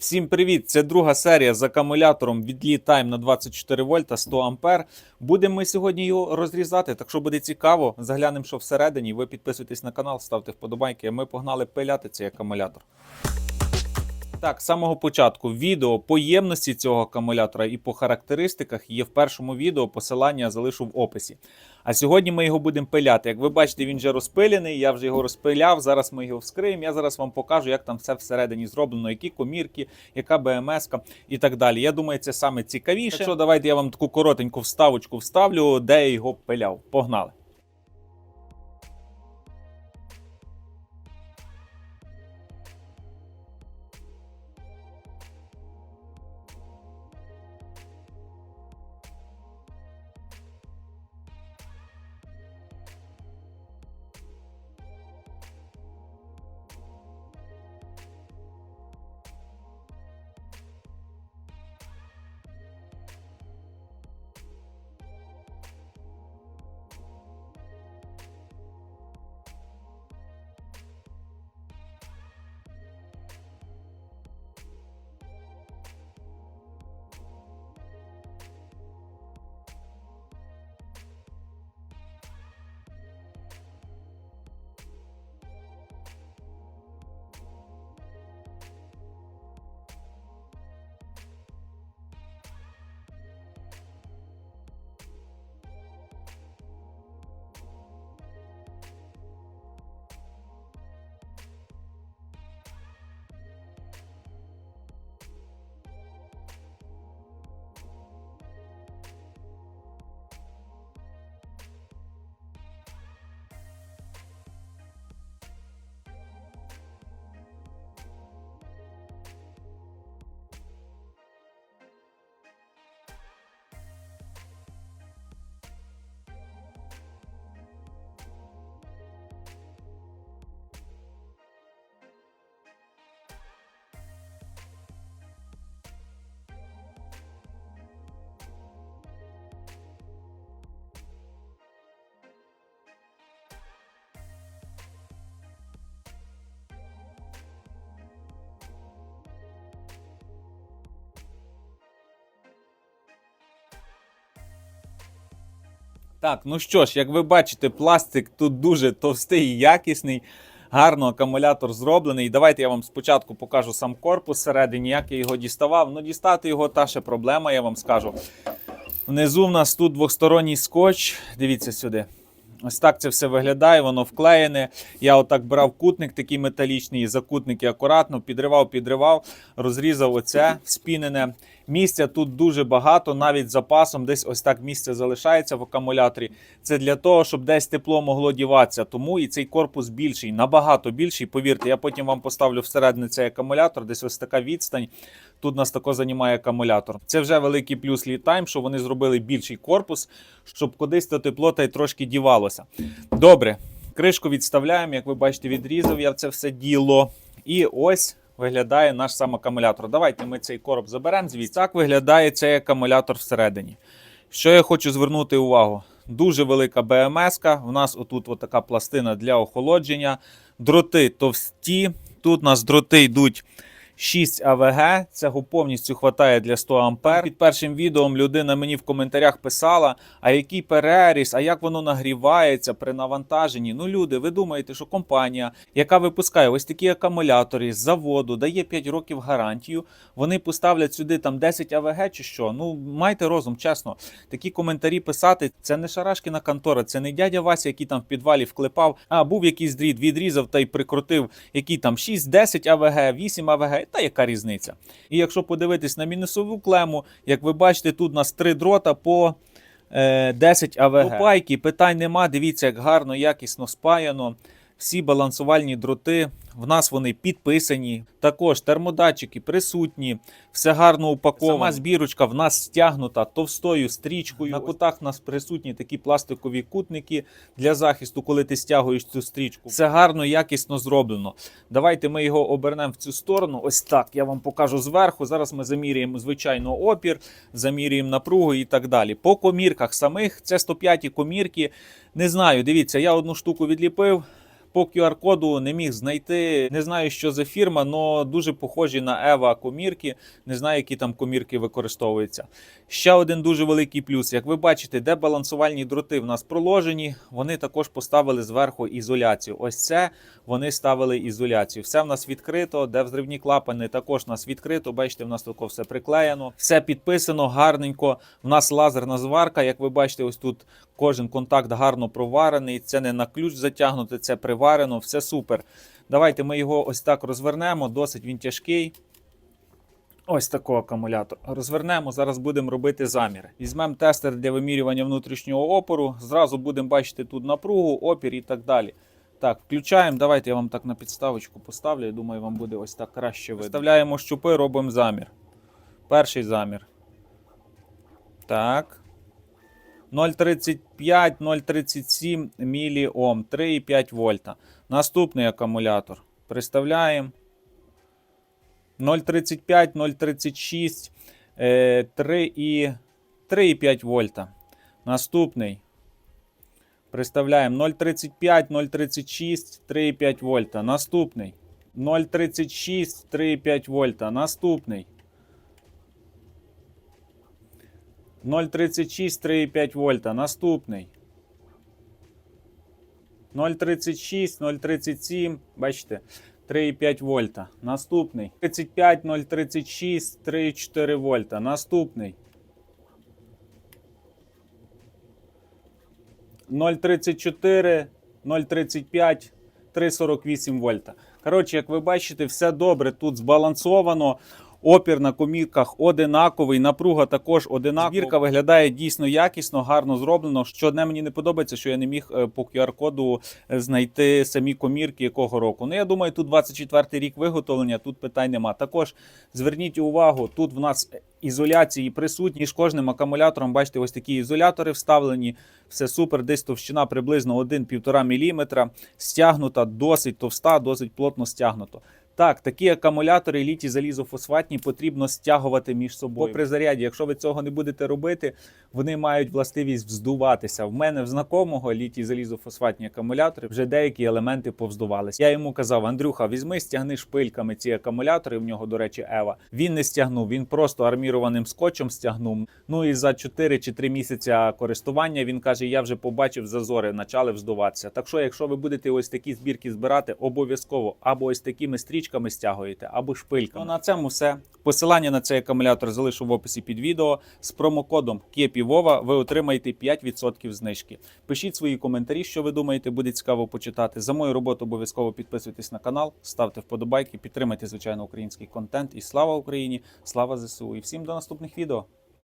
Всім привіт! Це друга серія з акумулятором від Li-Time на 24 вольта 100 ампер. Будемо ми сьогодні його розрізати, так що буде цікаво. Заглянемо, що всередині. Ви підписуйтесь на канал, ставте вподобайки. Ми погнали пиляти цей акумулятор. Так, з самого початку відео по ємності цього акумулятора і по характеристиках є в першому відео. Посилання я залишу в описі. А сьогодні ми його будемо пиляти. Як ви бачите, він вже розпилений, я вже його розпиляв. Зараз ми його вскриємо. Я зараз вам покажу, як там все всередині зроблено, які комірки, яка БМС і так далі. Я думаю, це саме цікавіше. Так що давайте я вам таку коротеньку вставочку вставлю, де я його пиляв. Погнали! Так, ну що ж, як ви бачите, пластик тут дуже товстий і якісний. Гарно акумулятор зроблений. Давайте я вам спочатку покажу сам корпус всередині, як я його діставав. Ну, дістати його та ще проблема, я вам скажу. Внизу в нас тут двосторонній скотч. Дивіться сюди. Ось так це все виглядає, воно вклеєне. Я отак брав кутник такий металічний, закутники акуратно підривав, підривав, розрізав оце спінене. Місця тут дуже багато, навіть запасом десь ось так місце залишається в акумуляторі. Це для того, щоб десь тепло могло діватися. Тому і цей корпус більший, набагато більший. Повірте, я потім вам поставлю всередині цей акумулятор, десь ось така відстань. Тут нас тако займає акумулятор. Це вже великий плюс літайм, що вони зробили більший корпус, щоб кудись то тепло та й трошки дівалося. Добре, кришку відставляємо. Як ви бачите, відрізав я це все діло. І ось виглядає наш сам акумулятор. Давайте ми цей короб заберемо звідси. Так виглядає цей акумулятор всередині. Що я хочу звернути увагу? Дуже велика БМС-ка. У нас отут от така пластина для охолодження. Дроти товсті. Тут у нас дроти йдуть 6 АВГ. Цього повністю вистачає для 100 ампер. Під першим відео людина мені в коментарях писала, а який переріз, а як воно нагрівається при навантаженні. Ну, люди, ви думаєте, що компанія, яка випускає ось такі акумулятори з заводу, дає 5 років гарантію, вони поставлять сюди там 10 АВГ чи що? Ну, майте розум, чесно. Такі коментарі писати, це не шарашкіна контора, це не дядя Вася, який там в підвалі вклепав, а був якийсь дріт, відрізав та й прикрутив, який там 6-10 АВГ, 8 АВГ, та яка різниця? І якщо подивитись на мінусову клему, як ви бачите, тут у нас три дрота по е, 10 АВГ. До пайки питань нема. Дивіться, як гарно, якісно спаяно. Всі балансувальні дроти. В нас вони підписані. Також термодатчики присутні, все гарно упаковано. Сама збірочка в нас стягнута товстою стрічкою. На кутах в нас присутні такі пластикові кутники для захисту, коли ти стягуєш цю стрічку. Все гарно, якісно зроблено. Давайте ми його обернемо в цю сторону. Ось так я вам покажу зверху. Зараз ми заміряємо звичайно опір, заміряємо напругу і так далі. По комірках самих це 105 комірки. Не знаю, дивіться, я одну штуку відліпив. По QR-коду не міг знайти. Не знаю, що за фірма, але дуже похожі на Ева комірки. Не знаю, які там комірки використовуються. Ще один дуже великий плюс. Як ви бачите, де балансувальні дроти в нас проложені, вони також поставили зверху ізоляцію. Ось це вони ставили ізоляцію. Все в нас відкрито, де взривні клапани також в нас відкрито. Бачите, в нас тако все приклеєно, все підписано гарненько. В нас лазерна зварка. Як ви бачите, ось тут кожен контакт гарно проварений. Це не на ключ затягнути, це приварено, все супер. Давайте ми його ось так розвернемо. Досить він тяжкий. Ось такий акумулятор. Розвернемо, зараз будемо робити заміри. Візьмемо тестер для вимірювання внутрішнього опору. Зразу будемо бачити тут напругу, опір і так далі. Так, включаємо. Давайте я вам так на підставочку поставлю. Я думаю, вам буде ось так краще видно. Вставляємо щупи, робимо замір. Перший замір. Так. 0,35, 0,37 міліом, 3,5 вольта. Наступний акумулятор. Приставляємо. 0,35, 0,36, е, 3 і 3,5 вольта. Наступний. Приставляємо 0,35, 0,36, 3,5 вольта. Наступний. 0,36, 3,5 вольта. Наступний. 0,36, 3,5 вольта. Наступний. 0,36, 0,37. Бачите? 3,5 вольта. Наступний. 35, 0,36, 3,4 вольта. Наступний. 0,34, 0,35, 3,48 вольта. Коротше, як ви бачите, все добре тут збалансовано. Опір на комірках одинаковий, напруга також одинакова. Збірка виглядає дійсно якісно, гарно зроблено. Що одне мені не подобається, що я не міг е, по QR-коду знайти самі комірки якого року. Ну я думаю, тут 24 рік виготовлення, тут питань нема. Також зверніть увагу, тут в нас ізоляції присутні з кожним акумулятором. Бачите, ось такі ізолятори вставлені. Все супер. Десь товщина приблизно 1-1,5 мм. Стягнута, досить товста, досить плотно стягнуто. Так, такі акумулятори літій залізофосфатні потрібно стягувати між собою. Бо при заряді, якщо ви цього не будете робити, вони мають властивість вздуватися. В мене в знакомого літій залізофосфатні акумулятори вже деякі елементи повздувалися. Я йому казав: Андрюха, візьми, стягни шпильками ці акумулятори. В нього, до речі, Ева. Він не стягнув, він просто армірованим скотчем стягнув. Ну і за 4 чи 3 місяця користування він каже: Я вже побачив зазори, почали вздуватися. Так що, якщо ви будете ось такі збірки збирати, обов'язково або ось такими стрічками стягуєте, або шпильками. Ну, на цьому все. Посилання на цей акумулятор залишу в описі під відео. З промокодом KEPIVOVA ви отримаєте 5% знижки. Пишіть свої коментарі, що ви думаєте, буде цікаво почитати. За мою роботу обов'язково підписуйтесь на канал, ставте вподобайки, підтримайте звичайно український контент. І слава Україні! Слава ЗСУ! І всім до наступних відео!